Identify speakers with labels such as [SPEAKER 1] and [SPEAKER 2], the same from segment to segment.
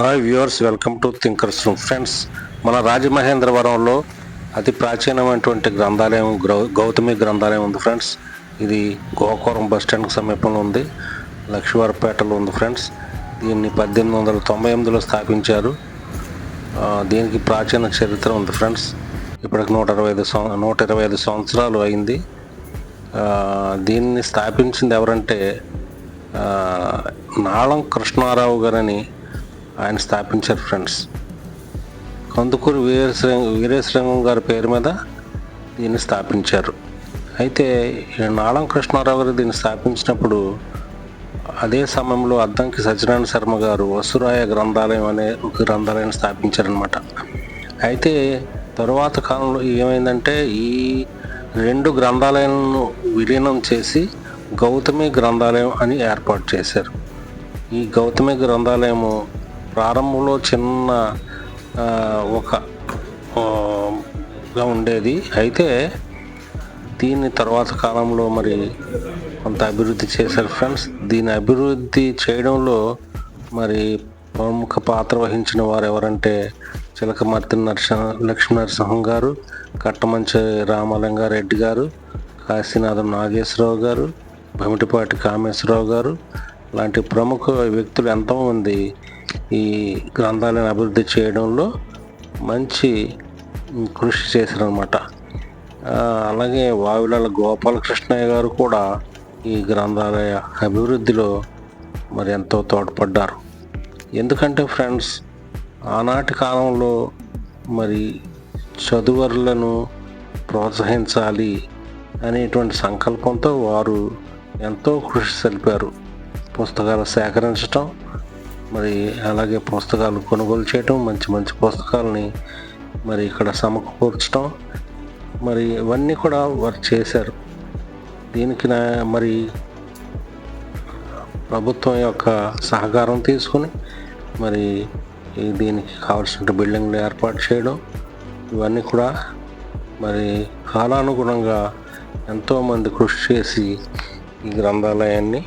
[SPEAKER 1] Hi viewers welcome to thinkers room friends మన రాజమహేంద్రవరంలో అతి ప్రాచీనమైనటువంటి గ్రంథాలయం గ్రౌ గౌతమి గ్రంథాలయం ఉంది ఫ్రెండ్స్. ఇది గోకవరం బస్ స్టాండ్కి సమీపంలో ఉంది. లక్ష్మీవారపేటలో ఉంది ఫ్రెండ్స్. దీన్ని పద్దెనిమిది వందల తొంభై ఎనిమిదిలో స్థాపించారు. దీనికి ప్రాచీన చరిత్ర ఉంది ఫ్రెండ్స్. ఇప్పటికి నూట ఇరవై ఐదు సం నూట ఇరవై ఐదు సంవత్సరాలు అయింది. దీన్ని స్థాపించింది ఎవరంటే నాళం కృష్ణారావు గారని ఆయన స్థాపించారు ఫ్రెండ్స్. కందుకూరు వీరేశ్వరం వీరేశ్రంగం గారి పేరు మీద దీన్ని స్థాపించారు. అయితే నాళం కృష్ణారావు గారు దీన్ని స్థాపించినప్పుడు అదే సమయంలో అద్దంకి సత్యనారాయణ శర్మ గారు వసురాయ గ్రంథాలయం అనే ఒక గ్రంథాలయాన్ని స్థాపించారనమాట అయితే తరువాత కాలంలో ఏమైందంటే ఈ రెండు గ్రంథాలయాలను విలీనం చేసి గౌతమి గ్రంథాలయం అని ఏర్పాటు చేశారు. ఈ గౌతమి గ్రంథాలయము ప్రారంభంలో చిన్న ఒక గా ఉండేది. అయితే దీన్ని తర్వాత కాలంలో మరి కొంత అభివృద్ధి చేశారు ఫ్రెండ్స్. దీని అభివృద్ధి చేయడంలో మరి ప్రముఖ పాత్ర వహించిన వారు ఎవరంటే చిలకమర్తి నరసింహ లక్ష్మీ నరసింహం గారు కట్టమంచి రామలింగారెడ్డి గారు కాశీనాథం నాగేశ్వరరావు గారు భమిటిపాటి కామేశ్వరరావు గారు. లాంటి ప్రముఖ వ్యక్తులు ఎంతోమంది ఈ గ్రంథాలను అభివృద్ధి చేయడంలో మంచి కృషి చేశారనమాట అలాగే వావిలాల గోపాలకృష్ణయ్య గారు కూడా ఈ గ్రంథాలయ అభివృద్ధిలో మరి ఎంతో తోడ్పడ్డారు. ఎందుకంటే ఫ్రెండ్స్ ఆనాటి కాలంలో మరి చదువరులను ప్రోత్సహించాలి అనేటువంటి సంకల్పంతో వారు ఎంతో కృషి సలిపారు పుస్తకాలు సేకరించటం మరి అలాగే పుస్తకాలు కొనుగోలు చేయటం మంచి మంచి పుస్తకాలని మరి ఇక్కడ సమకూర్చడం మరి ఇవన్నీ కూడా వారు చేశారు. దీనికి నా మరి ప్రభుత్వం యొక్క సహకారం తీసుకుని మరి ఈ దీనికి కావాల్సిన బిల్డింగ్లు ఏర్పాటు చేయడం ఇవన్నీ కూడా మరి కాలానుగుణంగా ఎంతోమంది కృషి చేసి ఈ గ్రంథాలయాన్ని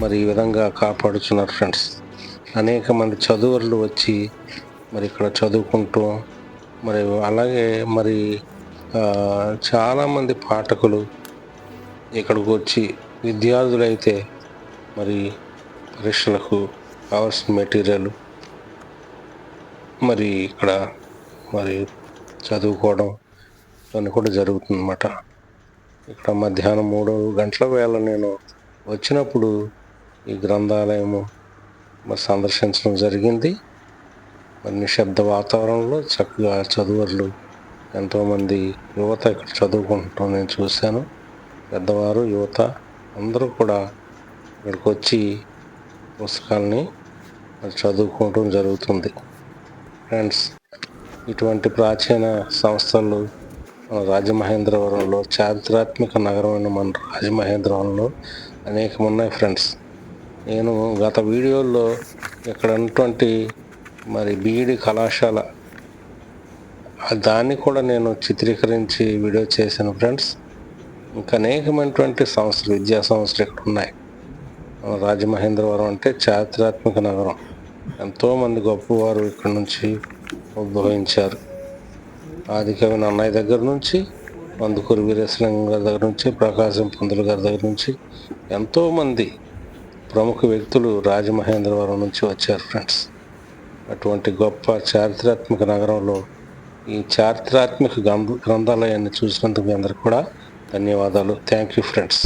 [SPEAKER 1] మరి ఈ విధంగా కాపాడుచున్నారు ఫ్రెండ్స్. అనేక మంది చదువులు వచ్చి మరి ఇక్కడ చదువుకుంటూ మరి అలాగే మరి చాలామంది పాఠకులు ఇక్కడికి వచ్చి విద్యార్థులు అయితే మరి పరీక్షలకు కావాల్సిన మెటీరియల్ మరి ఇక్కడ మరి చదువుకోవడం ఇవన్నీ కూడా జరుగుతుందన్నమాట. ఇక్కడ మధ్యాహ్నం మూడు గంటల వేళ నేను వచ్చినప్పుడు ఈ గ్రంథాలయము మరి సందర్శించడం జరిగింది. మరి నిశ్శబ్ద వాతావరణంలో చక్కగా చదువులు ఎంతోమంది యువత ఇక్కడ చదువుకుంటాం నేను చూశాను. పెద్దవారు యువత అందరూ కూడా ఇక్కడికి వచ్చి పుస్తకాలని చదువుకోవడం జరుగుతుంది. ఫ్రెండ్స్ ఇటువంటి ప్రాచీన సంస్థలు మన రాజమహేంద్రవరంలో చారిత్రాత్మక నగరమైన మన రాజమహేంద్రవరంలో అనేకం ఉన్నాయి ఫ్రెండ్స్. నేను గత వీడియోల్లో ఇక్కడ ఉన్నటువంటి మరి బీఈడి కళాశాల దాన్ని కూడా నేను చిత్రీకరించి వీడియో చేశాను ఫ్రెండ్స్. ఇంకా అనేకమైనటువంటి సంస్థలు విద్యా సంస్థలు ఇక్కడ ఉన్నాయి. రాజమహేంద్రవరం అంటే చారిత్రాత్మక నగరం. ఎంతోమంది గొప్పవారు ఇక్కడ నుంచి ఉద్భవించారు. ఆదికవి నన్నయ్య దగ్గర నుంచి మందుకూరు వీరేశ్వరంగ గారి దగ్గర నుంచి ప్రకాశం పంతులు గారి దగ్గర నుంచి ఎంతోమంది ప్రముఖ వ్యక్తులు రాజమహేంద్రవరం నుంచి వచ్చారు ఫ్రెండ్స్ అటువంటి గొప్ప చారిత్రాత్మక నగరంలో ఈ చారిత్రాత్మక గ్రంథ గ్రంథాలయాన్ని చూసినందుకు మీ అందరికి కూడా ధన్యవాదాలు. Thank you friends